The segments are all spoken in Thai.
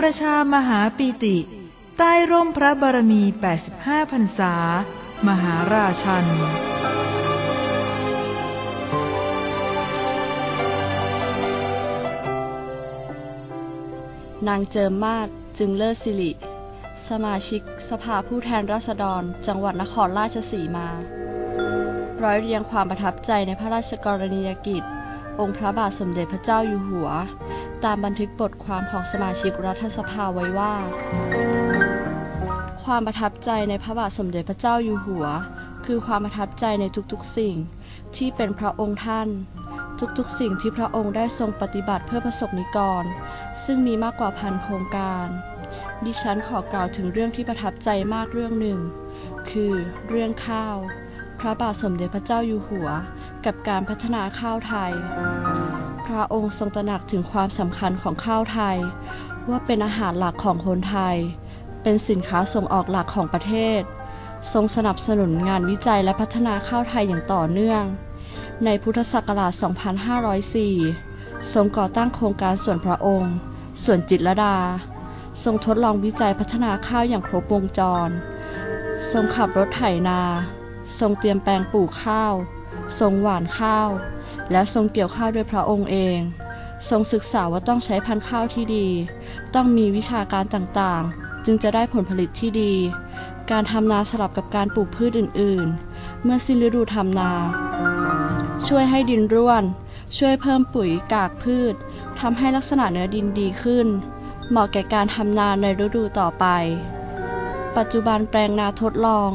ประชามหาปีติ ใต้ร่มพระบารมี 85พรรษา มหาราชันนางเจิมมาศจึงเลิศสิริ สมาชิกสภาผู้แทนราษฎร จังหวัดนครราชสีมา ร้อยเรียงความประทับใจในพระราชกรณียกิจ องค์พระบาทสมเด็จพระเจ้าอยู่หัว ตามบันทึกบทความของสมาชิกรัฐสภาไว้ว่า ความประทับใจในพระบาทสมเด็จพระเจ้าอยู่หัว คือความประทับใจในทุกๆสิ่งที่เป็นพระองค์ท่าน ทุกๆสิ่งที่พระองค์ได้ทรงปฏิบัติเพื่อประสบนิกร ซึ่งมีมากกว่าพันโครงการ ดิฉันขอกล่าวถึงเรื่องที่ประทับใจมากเรื่องหนึ่ง คือเรื่องข้าว พระบาทสมเด็จพระเจ้าอยู่หัว กับการพัฒนาข้าวไทย พระองค์ทรงตระหนักถึงความสำคัญของข้าวไทย ว่าเป็นอาหารหลักของคนไทย เป็นสินค้าส่งออกหลักของประเทศ ทรงสนับสนุนงานวิจัยและพัฒนาข้าวไทยอย่างต่อเนื่อง ในพุทธศักราช 2504 ทรงก่อตั้งโครงการส่วนพระองค์ ส่วนจิตรดา ทรงทดลองวิจัยพัฒนาข้าวอย่างครบวงจร ทรงขับรถไถนา ทรงเตรียมแปลงปลูกข้าว ทรงหว่านข้าว และทรงเกี่ยวข้าวด้วยพระองค์เอง ทรงศึกษาว่าต้องใช้พันธุ์ข้าวที่ดี ต้องมีวิชาการต่างๆ จึงจะได้ผลผลิตที่ดี การทำนาสลับกับการปลูกพืชอื่นๆ เมื่อสิ้นฤดูทำนา ช่วยให้ดินร่วน ช่วยเพิ่มปุ๋ยกากพืชทำให้ลักษณะเนื้อดินดีขึ้น เหมาะแก่การทำนาในฤดูต่อไป ปัจจุบันแปลงนาทดลอง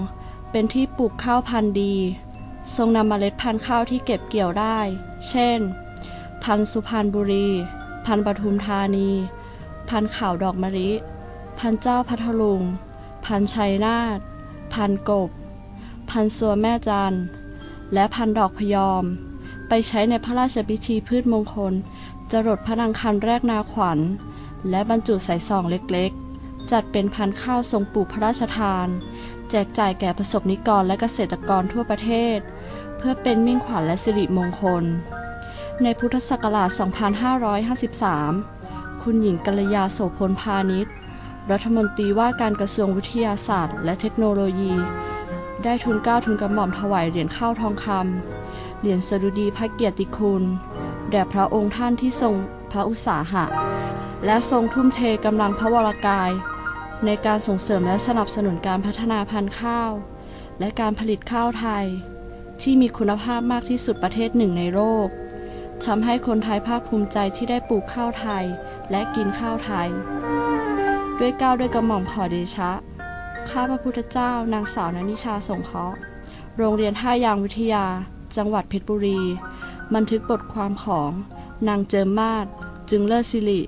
เป็นที่ปลูกข้าวพันธุ์ดี ทรงนำเมล็ดพันธุ์ข้าวที่เก็บเกี่ยวได้ เช่น พันธุ์สุพรรณบุรี พันธุ์ปทุมธานี พันธุ์ขาวดอกมะลิ พันธุ์เจ้าพัทลุง พันธุ์ชัยนาท พันธุ์กบ พันธุ์สัวแม่จัน และพันธุ์ดอกพยอม ไปใช้ในพระราชพิธีพืชมงคล จรดพระนางคันแรกนาขวัญ และบรรจุใส่ซองเล็กๆ จัดเป็นพันธุ์ข้าวทรงปลูกพระราชทานแจกจ่ายแก่ประสบนิกรและเกษตรกรทั่วประเทศ เพื่อเป็นมิ่งขวัญและสิริมงคล ในพุทธศักราช 2553 คุณหญิงกัลยาโสพลพาณิชย์ รัฐมนตรีว่าการกระทรวงวิทยาศาสตร์ และเทคโนโลยี ได้ทุนเก้าทุนกระหม่อมถวายเหรียญข้าวทองคำเหรียญสดุดีพระเกียรติคุณ แด่พระองค์ท่านที่ทรงพระอุตสาหะ และทรงทุ่มเทกำลังพระวรากาย ในการส่งเสริมและสนับสนุนการพัฒนาพันธุ์ข้าว และการผลิตข้าวไทย ที่มีคุณภาพมากที่สุดประเทศหนึ่งในโลกทำให้คนไทยภาคภูมิใจที่ได้ปลูกข้าวไทยและกินข้าวไทย ด้วยเก้าด้วยกระหม่อมขอเดชะ ข้าพระพุทธเจ้านางสาวนนิชาสงเคราะห์โรงเรียนท่ายางวิทยา จังหวัดเพชรบุรี บันทึกบทความของนางเจิมมาศจึงเลิศสิริ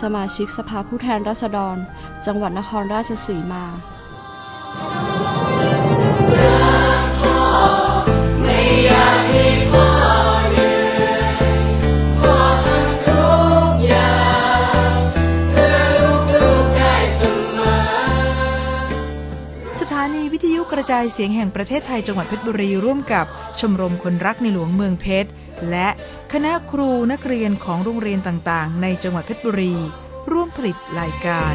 สมาชิกสภาผู้แทนราษฎร จังหวัดนครราชสีมา นีวิทยุกระจายเสียงแห่งประเทศไทยจังหวัดเพชรบุรีร่วมกับชมรมคนรักในหลวงเมืองเพชร และคณะครูนักเรียนของโรงเรียนต่างๆ ในจังหวัดเพชรบุรี ร่วมผลิตรายการ